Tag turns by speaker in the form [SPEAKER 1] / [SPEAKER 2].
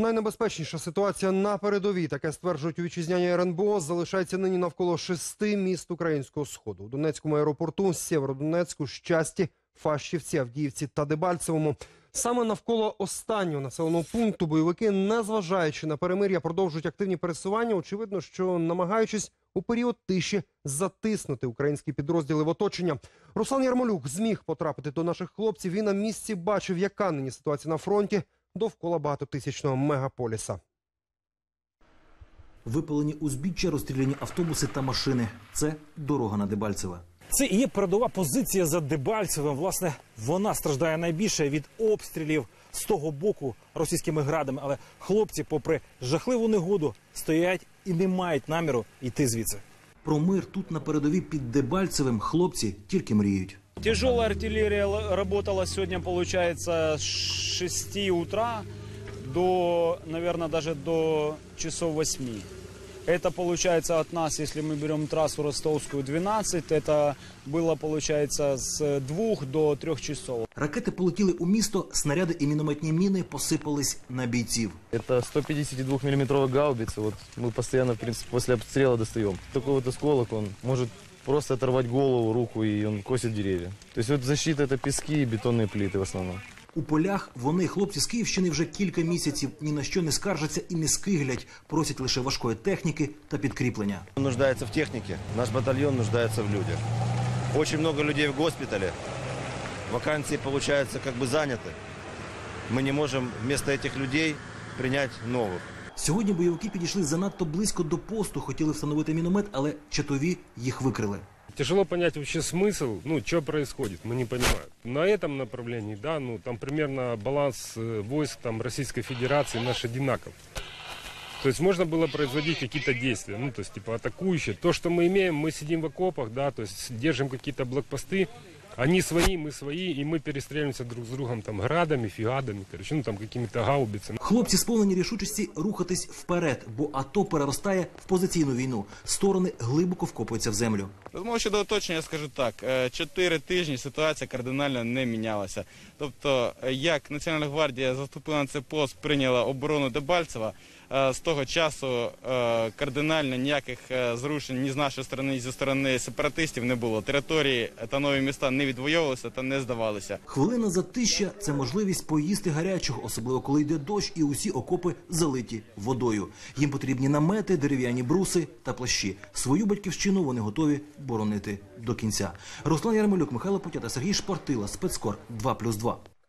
[SPEAKER 1] Найнебезпечніша ситуація на передовій, таке стверджують у РНБО, залишається нині навколо шести міст українського сходу. У Донецькому аеропорту, Сєвєродонецьку, Щасті, Фащівці, Авдіївці та Дебальцевому. Саме навколо останнього населеного пункту бойовики, незважаючи на перемир'я, продовжують активні пересування. Очевидно, що намагаючись у період тиші затиснути українські підрозділи в оточення. Руслан Ярмолюк зміг потрапити до наших хлопців. Він на місці бачив, яка нині ситуація на фронті довкола багатотисячного мегаполіса.
[SPEAKER 2] Випалені узбіччя, розстріляні автобуси та машини. Це дорога на Дебальцеве.
[SPEAKER 3] Це і є передова позиція за Дебальцевим. Власне, вона страждає найбільше від обстрілів з того боку російськими градами. Але хлопці, попри жахливу негоду, стоять і не мають наміру йти звідси.
[SPEAKER 2] Про мир тут на передовій під Дебальцевим хлопці тільки мріють.
[SPEAKER 4] Тяжелая артиллерия л- работала сегодня, получается, с 6 утра до, наверное, даже до часов 8. Это получается от нас, если мы берем трассу Ростовскую 12, это было, получается, с 2 до 3 часов.
[SPEAKER 2] Ракети полетіли у місто, снаряди і мінометні міни посипались на бійців.
[SPEAKER 5] Это 152-миллиметровая гаубица. Вот мы постоянно, в принципе, после обстрела достаем. Такой вот осколок, он может просто оторвать голову, руку, и он косит деревья. То есть вот защита это пески и бетонные плиты в основном.
[SPEAKER 2] У полях вони, хлопці з Київщини, вже кілька місяців ні на що не скаржаться і не скиглять, просять лише важкої техніки та підкріплення.
[SPEAKER 6] Он нуждается в технике, наш батальон нуждается в людях. Очень много людей в госпитале. Вакансии, получается, как бы заняты. Мы не можем вместо этих людей принять новых.
[SPEAKER 2] Сьогодні бойовики підійшли занадто близько до посту, хотіли встановити міномет, але чатові їх викрили.
[SPEAKER 7] Тяжело понять вообще смысл, ну, что происходит, мы не понимаем. На этом направлении, да, ну, там примерно баланс э, войск там, Российской Федерации наш одинаков. То есть можно было производить какие-то действия, ну, то есть, типа, атакующие. То, что мы имеем, мы сидим в окопах, да, то есть держим какие-то блокпосты, они свои, мы свои, и мы перестреливаемся друг с другом там градами, фигадами, короче, ну, там, какими-то гаубицами.
[SPEAKER 2] Хлопці сповнені рішучості рухатись вперед, бо АТО переростає в позиційну війну. Сторони глибоко вкопуються в землю.
[SPEAKER 8] Тому щодо оточення, я скажу так: е, чотири тижні ситуація кардинально не мінялася. Тобто, е, як Національна гвардія заступила на цей пост, прийняла оборону Дебальцева. е, З того часу кардинально ніяких зрушень ні з нашої сторони, ні зі сторони сепаратистів не було. Території та нові міста не відвоювалися та не здавалися.
[SPEAKER 2] Хвилина затища це можливість поїсти гарячого, особливо коли йде дощ і усі окопи залиті водою. Їм потрібні намети, дерев'яні бруси та плащі. Свою батьківщину вони готові боронити до кінця. Руслан Ярмолюк, Михайло Путята, Сергій Шпартила, спецкор 2+,2.